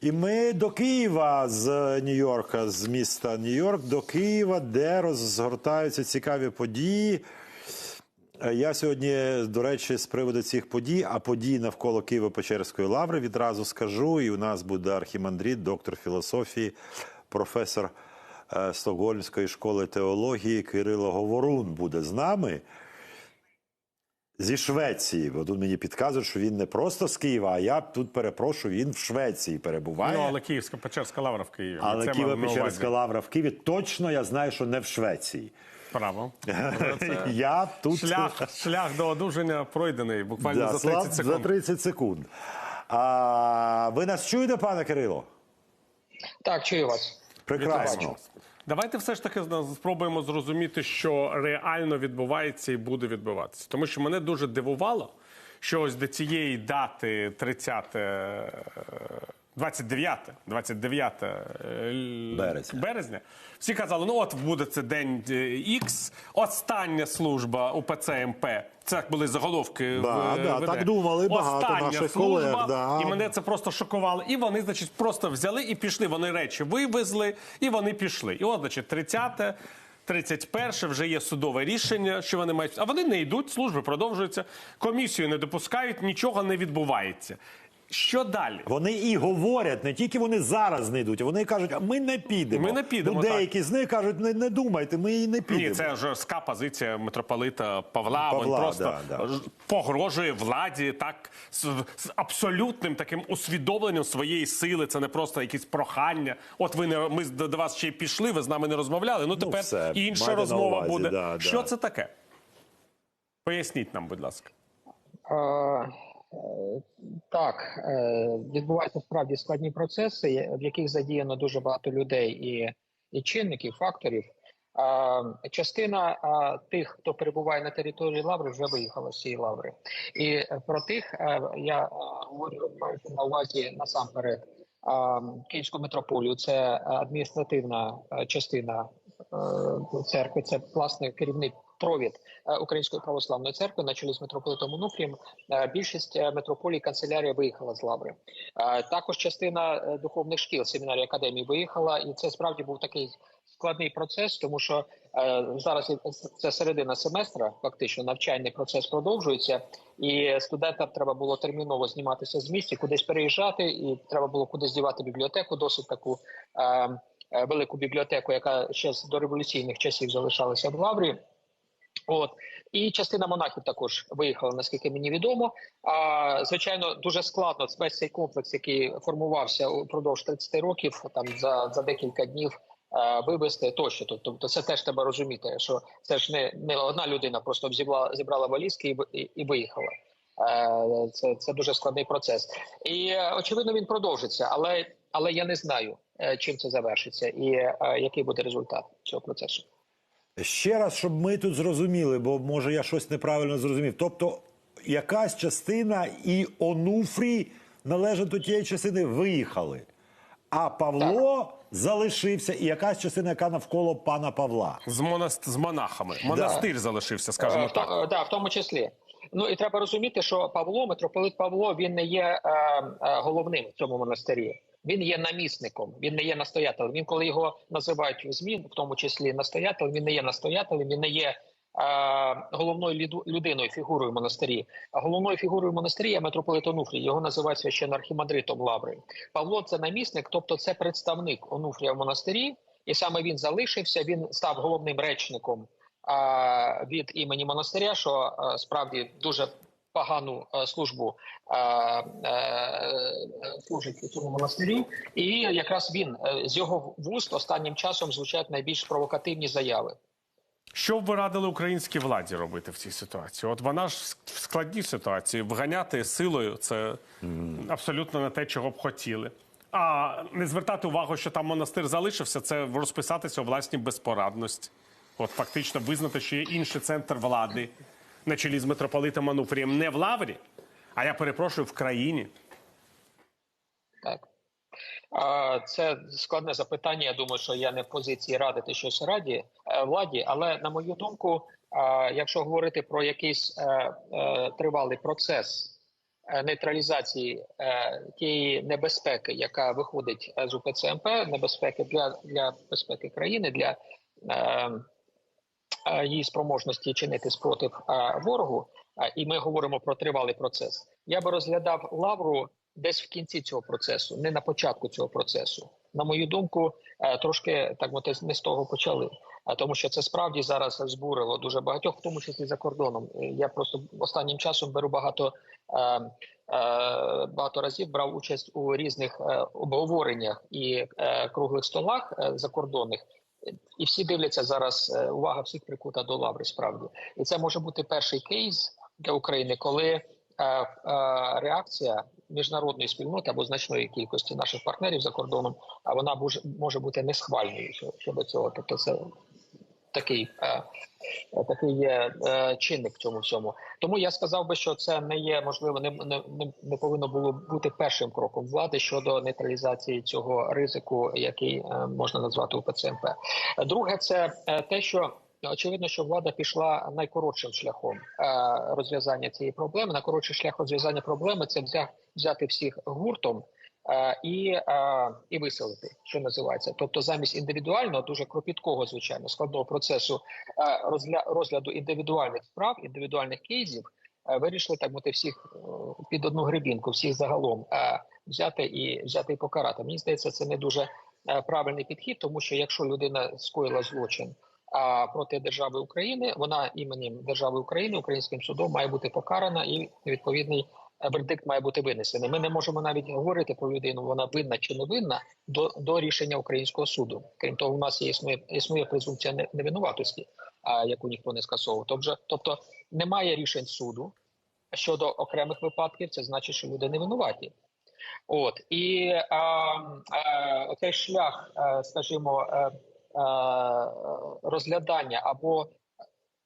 І ми до Києва з Нью-Йорка, з міста Нью-Йорк, до Києва, де розгортаються цікаві події. Е, Я сьогодні, до речі, з приводу цих подій, а подій навколо Києво-Печерської лаври відразу скажу. І у нас буде архімандрит, доктор філософії, професор е, Стокгольмської школи теології Кирило Говорун буде з нами. Зі Швеції, бо тут мені підказують, що він не просто з Києва, а я тут перепрошую, він в Швеції перебуває. Ну, але Київська Печерська лавра в Києві. але на Києво-Печерська лавра в Києві точно я знаю, що не в Швеції. Право. Це Я тут шлях, шлях до одужання пройдений буквально Да, за слав- 30 секунд. За 30 секунд. А, ви нас чуєте, пане Кирило? Так, чую вас. Прекрасно. Давайте все ж таки спробуємо зрозуміти, що реально відбувається і буде відбуватися. Тому що мене дуже дивувало, що ось до цієї дати 30 е, 29, 29 е, Березня. березня. Всі казали, ну от буде це день Х, остання служба УПЦ МП. Це були заголовки. Да, в, да, так думали багато Остання наших служба, колег, да. І мене це просто шокувало. І вони, значить, просто взяли і пішли. Вони речі вивезли, і вони пішли. І от, значить, 30 31 вже є судове рішення, що вони мають. А вони не йдуть, служби продовжуються, комісію не допускають, нічого не відбувається. Що далі? Вони і говорять, не тільки вони зараз не йдуть, а вони кажуть, а ми не підемо. Ми не підемо, Ну, деякі з них кажуть, не, не думайте, ми і не підемо. Ні, це жорстка позиція митрополита Павла. Павла, Він просто да, да. погрожує владі так з, з абсолютним таким усвідомленням своєї сили. Це не просто якісь прохання. От ви не ми до вас ще й пішли, ви з нами не розмовляли. Ну тепер все, інша розмова увазі, буде. да, да. Що це таке? Поясніть нам, будь ласка. Е, так, е, відбуваються справді складні процеси, в яких задіяно дуже багато людей і, і чинників, факторів. Е, частина е, тих, хто перебуває на території лаври, вже виїхала з цієї лаври. І е, про тих е, я е, говорю на увазі насамперед. е, Київську митрополію це адміністративна е, частина е, церкви, це власне керівний провід е, Української православної церкви на чолі з митрополитом Онуфрієм. Е, Більшість е, митрополій канцелярія виїхала з лаври. Також частина духовних шкіл, семінарії академії виїхала, і це справді був такий складний процес, тому що зараз це середина семестра, фактично навчальний процес продовжується, і студентам треба було терміново зніматися з місця, кудись переїжджати, і треба було кудись дівати бібліотеку, досить таку. е, е, Велику бібліотеку, яка ще з дореволюційних часів залишалася в Лаврі, От і частина монахів також виїхала, наскільки мені відомо. А звичайно, дуже складно весь цей комплекс, який формувався упродовж 30 років, там за, за декілька днів. е, Вивезти тощо, тобто це теж треба розуміти, що це ж не, не одна людина просто зібрала, зібрала валізки і, і, і виїхала. Е, Це, це дуже складний процес, і е, очевидно він продовжиться, але але я не знаю, чим це завершиться, і е, який буде результат цього процесу. Ще раз, щоб ми тут зрозуміли, бо може я щось неправильно зрозумів. Тобто, якась частина і Онуфрій належить до тієї частини виїхали, а Павло залишився, і якась частина, яка навколо пана Павла. З, монаст... з монахами. Монастир залишився, скажімо Е, так. то- е, да, в тому числі. Ну і треба розуміти, що Павло, митрополит Павло, він не є е, е, головним в цьому монастирі. Він є намісником, він не є настоятелем. Він, коли його називають в ЗМІ, в тому числі настоятелем, він не є настоятелем, він не є е, головною людиною, фігурою монастирі. А головною фігурою монастирі є митрополит Онуфрій. Його називають священно архімандритом Лаври. Павло це намісник, тобто це представник Онуфрія в монастирі, і саме він залишився. Він став головним речником а, від імені монастиря, що а, справді дуже погану службу е, служить у цьому монастирі, і якраз він е, з його вуст останнім часом звучать найбільш провокативні заяви. Що б ви радили українській владі робити в цій ситуації? От вона ж в складній ситуації вганяти силою це абсолютно не те, чого б хотіли. А не звертати увагу, що там монастир залишився, це розписатися у власній безпорадності. От фактично визнати, що є інший центр влади на чолі з митрополитом Ануфрієм не в Лаврі, а я перепрошую в країні. Так. Це складне запитання. Я думаю, що я не в позиції радити щось раді е, владі, але на мою думку, якщо говорити про якийсь е, е, тривалий процес нейтралізації тієї небезпеки, яка виходить з УПЦ МП, небезпеки для, для безпеки країни, для її спроможності чинити спротив ворогу, і ми говоримо про тривалий процес. Я би розглядав лавру десь в кінці цього процесу, не на початку цього процесу. На мою думку, трошки так мовити, не з того почали. А тому, що це справді зараз збурило дуже багатьох, в тому числі за кордоном. Я просто останнім часом беру багато багато разів брав участь у різних обговореннях і круглих столах закордонних. І всі дивляться зараз. е, Увага всіх прикута до лаври. Справді, і це може бути перший кейс для України, коли е, е, реакція міжнародної спільноти або значної кількості наших партнерів за кордоном, а вона може, може бути не схвальною щодо цього. Тобто, це такий, е, е, такий є е, чинник в цьому всьому. Тому я сказав би, що це не є можливо, не, не, не- повинно було бути першим кроком влади щодо нейтралізації цього ризику, який можна назвати УПЦМП. Друге, це те, що очевидно, що влада пішла найкоротшим шляхом розв'язання цієї проблеми. Найкоротший шлях розв'язання проблеми це взя- взяти всіх гуртом. Е, І, е, і виселити, що називається, тобто замість індивідуального, дуже кропіткого, звичайно, складного процесу е, розгляду індивідуальних справ, індивідуальних кейсів, вирішили так мовити всіх під одну грибінку, всіх загалом взяти і взяти і покарати. Мені здається, це не дуже правильний підхід, тому що якщо людина скоїла злочин а, проти держави України, вона іменем держави України, українським судом має бути покарана і відповідний. Вердикт має бути винесений. Ми не можемо навіть говорити про людину, вона винна чи не винна до, до рішення українського суду. Крім того, у нас є існує існує презумпція невинуватості, а яку ніхто не скасовував. Тобто, тобто немає рішень суду щодо окремих випадків. Це значить, що люди не винуваті. От і а, а, оцей шлях, скажімо, е, е, розглядання або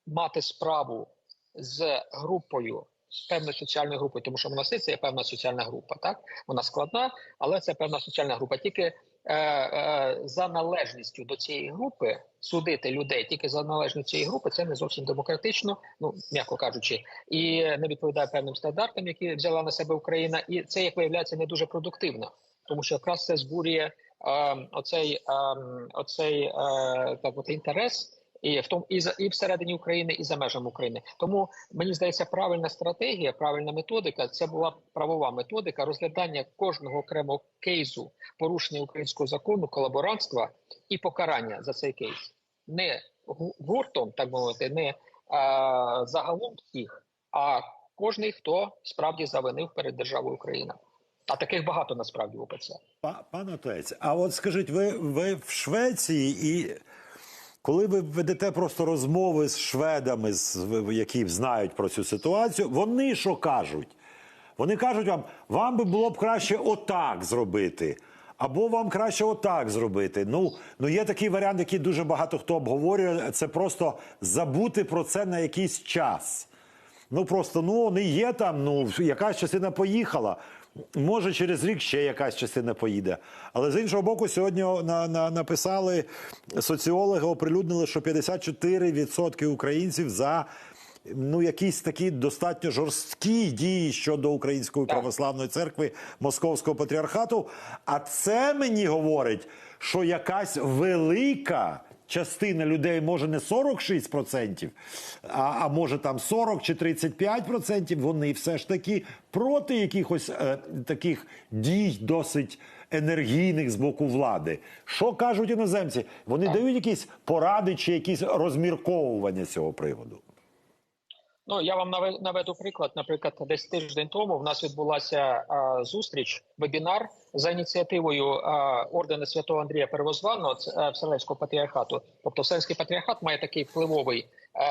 мати справу з групою, певною соціальною групою, тому що монастир це певна соціальна група, так вона складна, але це певна соціальна група. Тільки е, е, за належністю до цієї групи судити людей тільки за належністю цієї групи, це не зовсім демократично, ну м'яко кажучи, і не відповідає певним стандартам, які взяла на себе Україна, і це як виявляється не дуже продуктивно, тому що якраз це збурює е, оцей, е, оцей е, так от інтерес. І в тому і за і всередині України, і за межами України. Тому мені здається, правильна стратегія, правильна методика це була правова методика розглядання кожного окремого кейсу порушення українського закону, колаборантства і покарання за цей кейс. Не гуртом, так мовити, не а, загалом всіх, а кожний, хто справді завинив перед державою Україна. А таких багато насправді в ОПЦ. Па- Пане отець, а от скажіть, ви, ви в Швеції, і коли ви ведете просто розмови з шведами, які знають про цю ситуацію, вони що кажуть? Вони кажуть вам, вам би було б краще отак зробити. Або вам краще отак зробити. Ну, ну є такий варіант, який дуже багато хто обговорює. Це просто забути про це на якийсь час. Ну просто ну не є там. Ну якась частина поїхала. Може, через рік ще якась частина поїде. Але з іншого боку, сьогодні на, на, написали соціологи, оприлюднили, що 54% українців за ну якісь такі достатньо жорсткі дії щодо Української православної церкви Московського патріархату. А це мені говорить, що якась велика частина людей, може не 46%, а, а може там 40 чи 35%, вони все ж таки проти якихось е, таких дій досить енергійних з боку влади. Що кажуть іноземці? Вони дають якісь поради чи якісь розмірковування з цього приводу. Ну я вам наве- наведу приклад. Наприклад, десь тиждень тому в нас відбулася а, зустріч, вебінар за ініціативою а, ордена святого Андрія Первозваного ц- Вселенського патріархату. Тобто, Вселенський патріархат має такий впливовий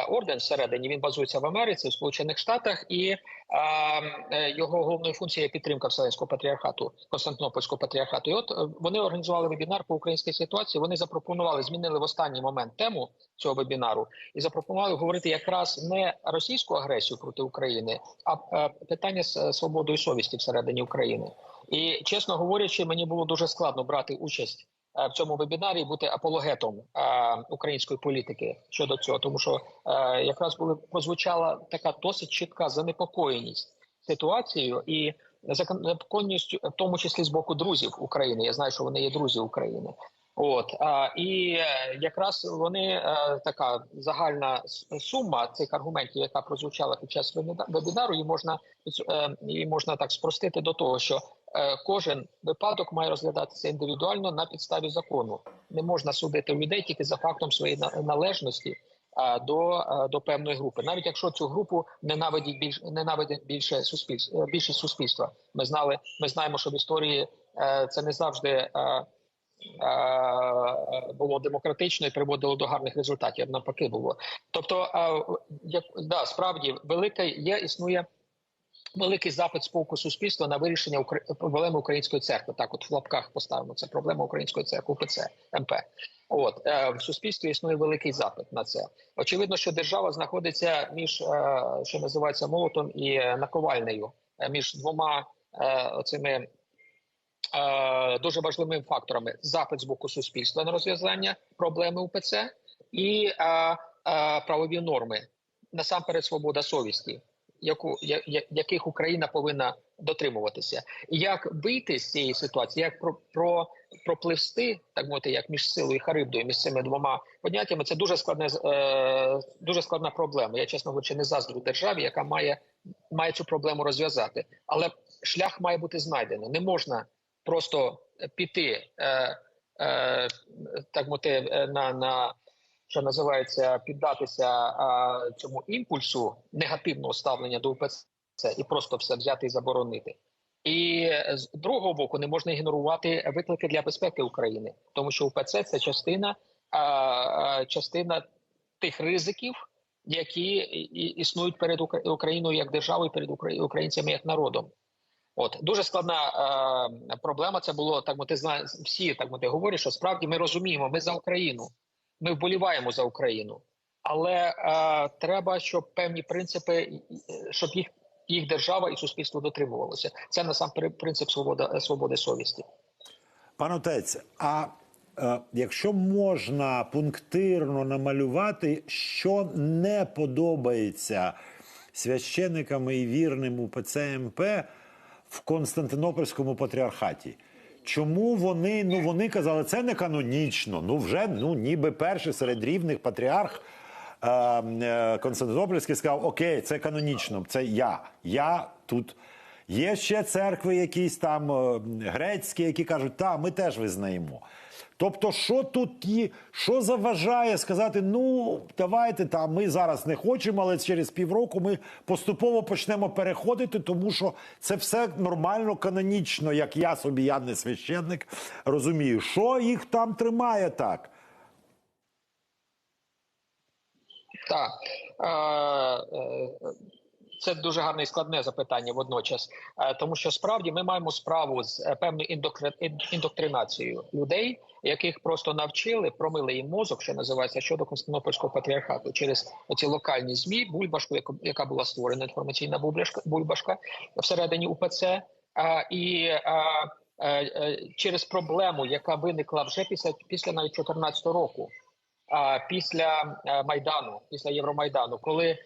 орден всередині. Він базується в Америці, в Сполучених Штатах, і е, його головною функцією є підтримка Вселенського патріархату, Константинопольського патріархату. І от е, вони організували вебінар по українській ситуації. Вони запропонували, змінили в останній момент тему цього вебінару і запропонували говорити якраз не російську агресію проти України, а е, питання з е, свободою совісті всередині України. І чесно говорячи, мені було дуже складно брати участь е, в цьому вебінарі, бути апологетом е, української політики щодо цього, тому що е, якраз були прозвучала така досить чітка занепокоєність ситуацією і законністю, в тому числі з боку друзів України. Я знаю, що вони є друзі України. От а, і е, якраз вони е, така загальна сума цих аргументів, яка прозвучала під час вебіна- вебінару, її можна е, її можна так спростити до того, що е, кожен випадок має розглядатися індивідуально на підставі закону. Не можна судити людей тільки за фактом своєї належності до, е, до певної групи, навіть якщо цю групу ненавидять більш ненавидять більше суспільства більшість суспільства. Ми знали, ми знаємо, що в історії е, це не завжди. е, е, Було демократично і приводило до гарних результатів. Навпаки, було. Тобто, е, як да, справді велика є, існує великий запит боку суспільства на вирішення укр- проблеми української церкви. Так, от в лапках поставимо це проблема української церкви УПЦ МП. От е, в суспільстві існує великий запит на це. Очевидно, що держава знаходиться між е, що називається молотом і наковальнею, е, між двома оцими е, дуже важливими факторами: запит з боку суспільства на розв'язання проблеми УПЦ і правові норми, насамперед свобода совісті, яку я, я- яких Україна повинна дотримуватися, і як вийти з цієї ситуації, як про, про пропливсти, так мовити, як між силою і харибдою, між цими двома поняттями, це дуже складне е, дуже складна проблема. Я чесно говорячи, не заздрю державі, яка має має цю проблему розв'язати, але шлях має бути знайдено. Не можна просто піти е, е, так мовити, е, на, на що називається піддатися е, цьому імпульсу негативного ставлення до УПЦ і просто все взяти і заборонити. І е, з другого боку не можна ігнорувати виклики для безпеки України, тому що УПЦ це частина, е, частина тих ризиків, які існують перед Україною як державою, перед укра- українцями як народом. От дуже складна е, проблема. Це було так. мовити, зна всі так мовити, говорять, що справді ми розуміємо, ми за Україну, ми вболіваємо за Україну, але е, треба, щоб певні принципи, е, щоб їх їх держава і суспільство дотримувалося. Це насамперед принцип свобода свободи совісті. Пан отець, а е, якщо можна пунктирно намалювати, що не подобається священникам і вірним у ПЦМП в Константинопольському патріархаті? Чому вони ну вони казали, це не канонічно? Ну вже ну ніби перший серед рівних патріарх е, е, Константинопольський сказав: Окей, це канонічно, це я. Я тут. Є ще церкви, якісь там е, грецькі, які кажуть, та ми теж визнаємо. Тобто, що тут є, що заважає сказати, ну давайте там, ми зараз не хочемо, але через півроку ми поступово почнемо переходити, тому що це все нормально, канонічно, як я собі, я не священник, розумію, що їх там тримає так. Так. Е, це дуже гарне і складне запитання водночас, Е, тому що справді ми маємо справу з е, певною індоктринацією людей, яких просто навчили, промили їм мозок, що називається щодо Константинопольського патріархату через оці локальні змі, бульбашку, яка була створена інформаційна бульбашка, всередині УПЦ, і е, е, через проблему, яка виникла вже після після навіть 14 року після майдану, після Євромайдану, коли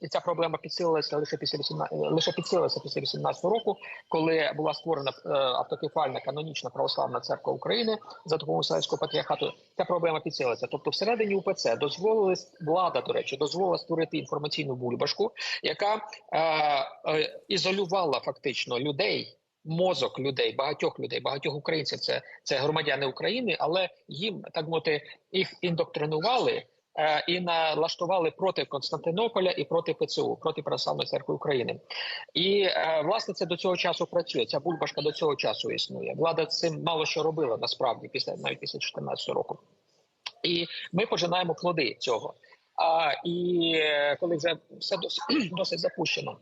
і ця проблема підсилилася лише після 18, лише підсилилася після 18 року, коли була створена е, автокефальна канонічна православна церква України за допомогою Вселенського патріархату. Ця проблема підсилилася. Тобто, всередині УПЦ дозволили влада, до речі, дозволила створити інформаційну бульбашку, яка е, е, ізолювала фактично людей мозок людей, багатьох людей, багатьох українців. Це це громадяни України, але їм так мовити, їх індоктринували і налаштували проти Константинополя і проти ПЦУ, проти Православної церкви України. І е, власне це до цього часу працює. Ця бульбашка до цього часу існує. Влада цим мало що робила насправді після навіть після 2014 року. І ми пожинаємо плоди цього. А і е, коли вже все досить, досить запущено,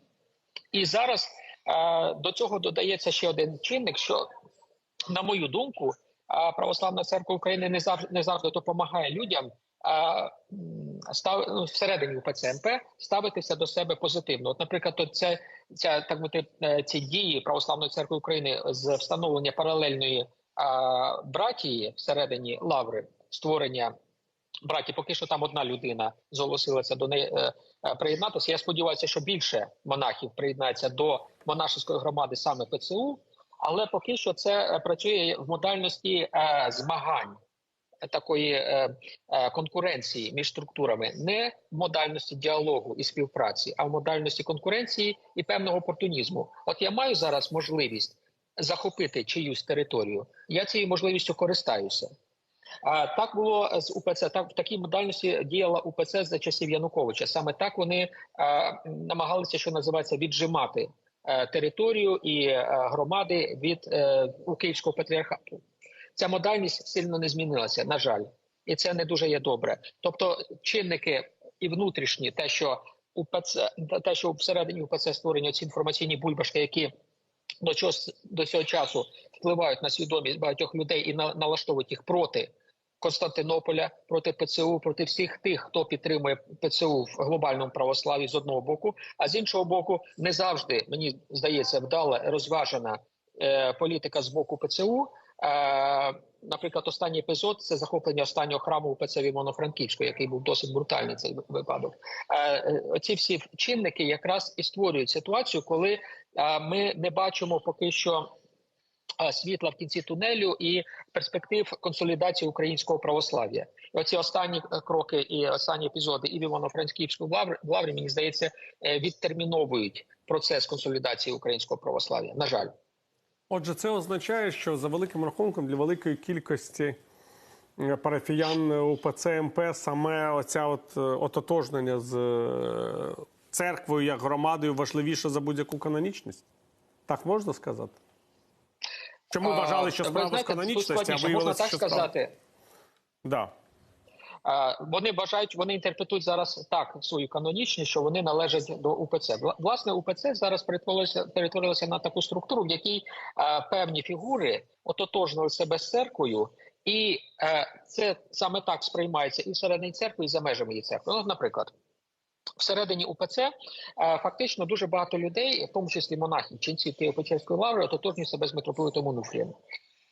і зараз е, до цього додається ще один чинник, що на мою думку, е, православна церква України не завжди не завжди допомагає людям. Став ну, всередині ПЦМП ставитися до себе позитивно. От, наприклад, от це ця так мовити, е, ці дії православної церкви України з встановлення паралельної а, братії всередині лаври створення браті. Поки що там одна людина зголосилася до неї е, е, приєднатися. Я сподіваюся, що більше монахів приєднається до монашеської громади саме ПЦУ, але поки що це е, працює в модальності е, змагань. Такої е, е, конкуренції між структурами не в модальності діалогу і співпраці, а в модальності конкуренції і певного опортунізму. От я маю зараз можливість захопити чиюсь територію. Я цією можливістю користаюся. А так було з УПЦ. Так в такій модальності діяла УПЦ за часів Януковича. Саме так вони е, намагалися, що називається, віджимати е, територію і е, громади від е, у Київського патріархату. Ця модальність сильно не змінилася, на жаль, і це не дуже є добре. Тобто, чинники і внутрішні, те, що УПЦ, те, що всередині УПЦ створені ці інформаційні бульбашки, які до цього до цього часу впливають на свідомість багатьох людей і на, налаштовують їх проти Константинополя, проти ПЦУ, проти всіх тих, хто підтримує ПЦУ в глобальному православі з одного боку, а з іншого боку, не завжди мені здається вдала розважена е, політика з боку ПЦУ. Е, наприклад, останній епізод це захоплення останнього храму УПЦ в Івано-Франківську, який був досить брутальний цей випадок. Е, оці всі чинники якраз і створюють ситуацію, коли е, ми не бачимо поки що світла в кінці тунелю і перспектив консолідації українського православ'я. Оці останні кроки і останні епізоди і в Івано-Франківську в Лаврі, мені здається, відтерміновують процес консолідації українського православ'я. На жаль. Отже, це означає, що за великим рахунком для великої кількості е, парафіян УПЦ МП саме оця от е, ототожнення з е, церквою як громадою важливіше за будь-яку канонічність. Так можна сказати? Чому вважали, що справа з канонічності, а виявилося, можна так що справа... сказати. Да. Вони вважають, вони інтерпретують зараз так свою канонічність, що вони належать до УПЦ. Власне, УПЦ зараз перетворилося, перетворилося на таку структуру, в якій певні фігури ототожнили себе з церквою, і е, це саме так сприймається і всередині церкви, і за межами її церкви. Ну, наприклад. Всередині УПЦ е, фактично дуже багато людей, в тому числі монахів, ченців Києво-Печерської лаври, ототожнюють себе з митрополитом Онуфрієм.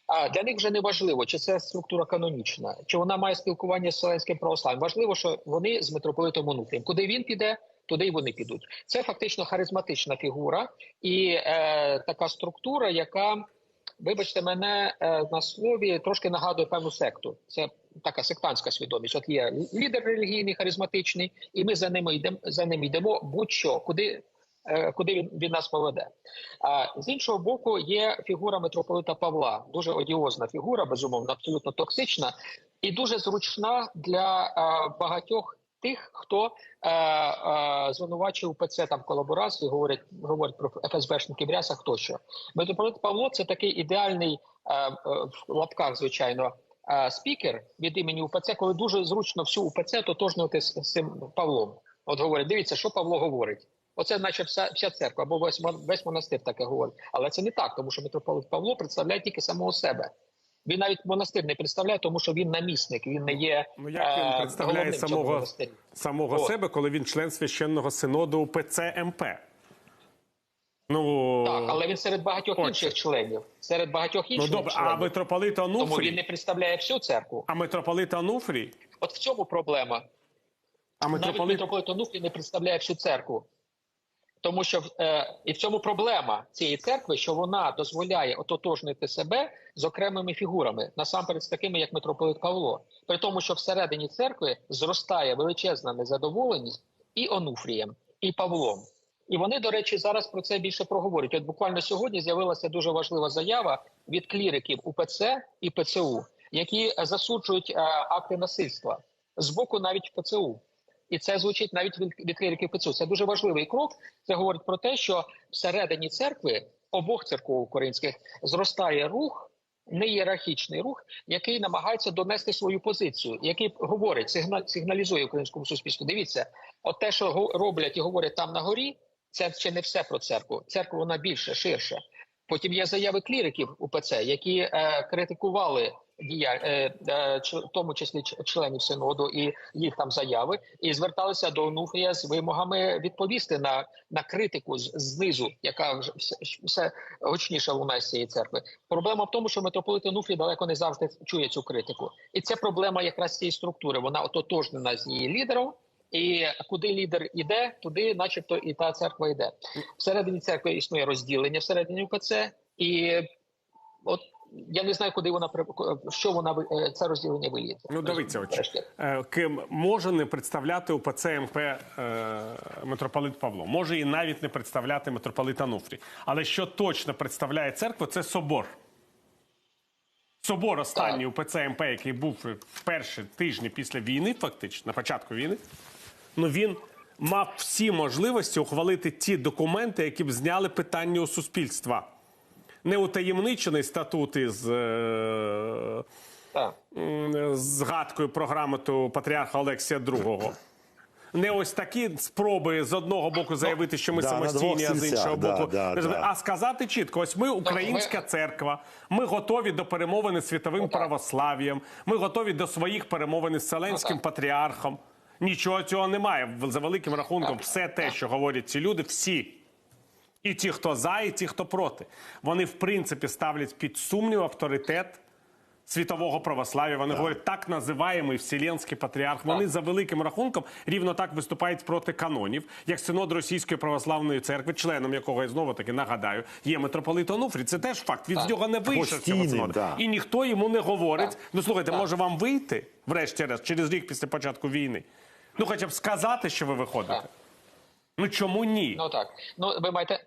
А для них вже не важливо, чи це структура канонічна, чи вона має спілкування з Вселенським православ'ям. Важливо, що вони з митрополитом Онуфрієм. Куди він піде, туди й вони підуть. Це фактично харизматична фігура і е, така структура, яка, вибачте мене, е, на слові трошки нагадує певну секту. Це така сектантська свідомість. От є лідер релігійний, харизматичний, і ми за ними йдемо за ним йдемо будь-що, куди. Е, Куди він від нас поведе, а з іншого боку, є фігура митрополита Павла, дуже одіозна фігура, безумовно, абсолютно токсична і дуже зручна для е, багатьох тих, хто е, е, звинувачує УПЦ там в колаборації, говорять, говорять про ФСБшників рясах тощо. Митрополит Павло це такий ідеальний е, е, в лапках, звичайно. е, Спікер від імені УПЦ, коли дуже зручно всю УПЦ тотожнювати з, з цим Павлом. От говорять, дивіться, що Павло говорить. Оце, наче вся, вся церква, або весь, весь монастир таке говорить. Але це не так, тому що митрополит Павло представляє тільки самого себе. Він навіть монастир не представляє, тому що він намісник, він не є. Ну як він е, представляє цьому самого, самого От. себе, коли він член священного синоду УПЦ МП? Ну, Так, але він серед багатьох Отже. інших членів. Серед багатьох ну інших добре, а членів. митрополит Тому він не представляє всю церкву. А митрополит Ануфрій? От в цьому проблема. А Навіть митрополит митрополит Онуфрій не представляє всю церкву. Тому що е, і в цьому проблема цієї церкви, що вона дозволяє ототожнити себе з окремими фігурами, насамперед з такими, як митрополит Павло, при тому, що всередині церкви зростає величезна незадоволеність і Онуфрієм, і Павлом. І вони, до речі, зараз про це більше проговорюють. От буквально сьогодні з'явилася дуже важлива заява від кліриків УПЦ і ПЦУ, які засуджують е, акти насильства з боку навіть ПЦУ. І це звучить навіть від, кліриків ПЦУ. Це дуже важливий крок. Це говорить про те, що всередині церкви обох церков українських зростає рух, не ієрархічний рух, який намагається донести свою позицію, який говорить, сигна- сигналізує українському суспільству. Дивіться, от те, що роблять і говорять там на горі, це ще не все про церкву. Церква вона більше, ширше. Потім є заяви кліриків УПЦ, які е, критикували дія, е, е, в тому числі членів синоду і їх там заяви, і зверталися до Онуфрія з вимогами відповісти на, на критику знизу, яка все, все гучніше лунає з цієї церкви. Проблема в тому, що митрополит Онуфрій далеко не завжди чує цю критику, і це проблема якраз цієї структури. Вона ототожнена з її лідером. І куди лідер іде, туди, начебто, і та церква йде. Всередині церкви існує розділення всередині УПЦ, і от я не знаю, куди вона що вона е, це розділення виліє. Ну, дивіться, очі. Е, ким може не представляти УПЦ МП е, митрополит Павло, може і навіть не представляти митрополит Ануфрій. Але що точно представляє церкву, це собор. Собор останній УПЦ МП, який був в перші тижні після війни, фактично, на початку війни, ну він мав всі можливості ухвалити ті документи, які б зняли питання у суспільства. Не утаємничений статут із. Е- Так. згадкою про грамоту патріарха Олексія II. Не ось такі спроби з одного боку заявити, що ми да, самостійні, а з іншого да, боку, да, да. а сказати чітко: ось ми українська церква, ми готові до перемовини з світовим православ'ям, ми готові до своїх перемовин з Вселенським патріархом. Нічого цього немає. За великим рахунком, все те, що говорять ці люди, всі. І ті, хто за, і ті, хто проти. Вони, в принципі, ставлять під сумнів авторитет світового православ'я. Вони говорять, так називаємий Вселенський патріарх. Вони за великим рахунком рівно так виступають проти канонів, як синод Російської православної церкви, членом якого я знову таки нагадаю, є митрополит Онуфрій. Це теж факт. Від з нього не вийшов цього синоду. да. І ніхто йому не говорить. Так. Ну слухайте, Так. може вам вийти, врешті-решт, через рік після початку війни? Ну, хоча б сказати, що ви виходите. Так. Ну чому ні? Ну так. Ну ви маєте.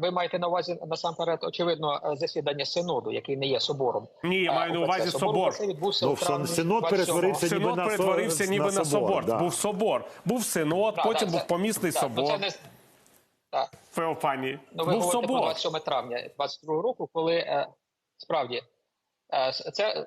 Ви маєте на увазі насамперед, очевидно, е, засідання синоду, який не є собором. Ні, я Е, маю на увазі собор. Ну, Синод перетворився ніби Синод на перетворився на ніби на собор, собор. да. Був собор. Був синод, Так, потім так, був це- помісний ну, собор. це не- Так. Феофанії. Ну, ви був говорите про 27 травня 22 року, коли е, справді е, це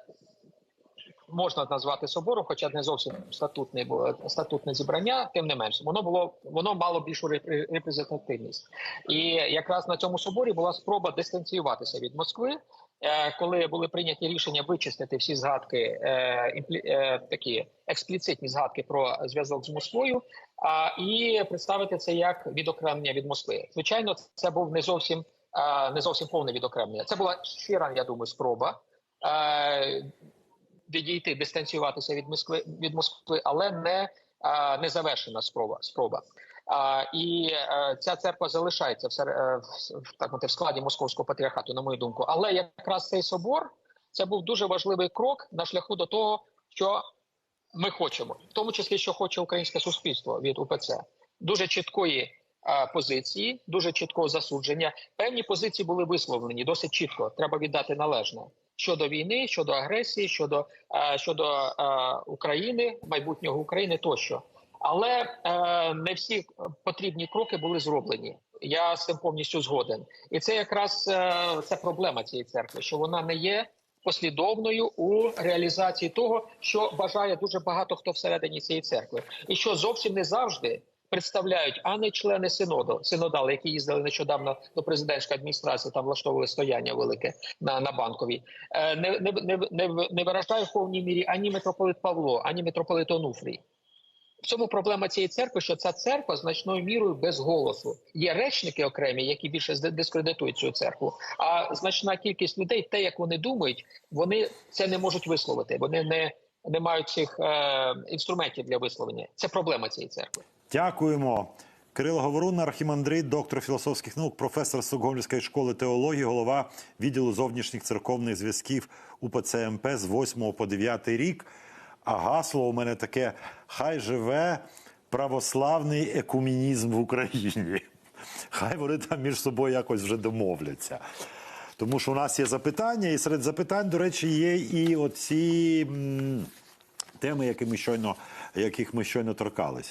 можна назвати собором, хоча не зовсім статутне було статутне зібрання, тим не менше, воно було воно мало більшу реп- репрезентативність. І якраз на цьому соборі була спроба дистанціюватися від Москви. е, Коли були прийняті рішення вичистити всі згадки, е, імплі, е, такі експліцитні згадки про зв'язок з Москвою, а і представити це як відокремлення від Москви. Звичайно, це був не зовсім не зовсім повне відокремлення. Це була щира, я думаю, спроба відійти, дистанціюватися від Москви від Москви, але не, е, не завершена спроба. спроба. А, і е, ця церква залишається в, е, в, так мовити, в складі московського патріархату, на мою думку. Але якраз цей собор це був дуже важливий крок на шляху до того, що ми хочемо, в тому числі, що хоче українське суспільство від УПЦ, дуже чіткої позиції, дуже чіткого засудження. Певні позиції були висловлені досить чітко. Треба віддати належне щодо війни, щодо агресії, щодо, е, щодо е, України, майбутнього України тощо. Але е, не всі потрібні кроки були зроблені. Я з цим повністю згоден, і це якраз е, це проблема цієї церкви, що вона не є послідовною у реалізації того, що бажає дуже багато хто всередині цієї церкви, і що зовсім не завжди представляють а не члени синоду, синодали, які їздили нещодавно до президентської адміністрації, там влаштовували стояння велике на, на банковій, е, не, не, не, не, не виражає в повній мірі ані митрополит Павло, ані митрополит Онуфрій. В цьому проблема цієї церкви, що ця церква значною мірою без голосу. Є речники окремі, які більше дискредитують цю церкву. А значна кількість людей, те, як вони думають, вони це не можуть висловити. Вони не, не мають цих е, інструментів для висловлення. Це проблема цієї церкви. Дякуємо. Кирило Говорун, архімандрит, доктор філософських наук, професор Стокгольмської школи теології, голова відділу зовнішніх церковних зв'язків УПЦ МП з 8 по 9 рік. А гасло у мене таке: хай живе православний екумінізм в Україні. Хай вони там між собою якось вже домовляться. Тому що у нас є запитання, і серед запитань, до речі, є і оці м, теми, які ми щойно, яких ми щойно торкалися.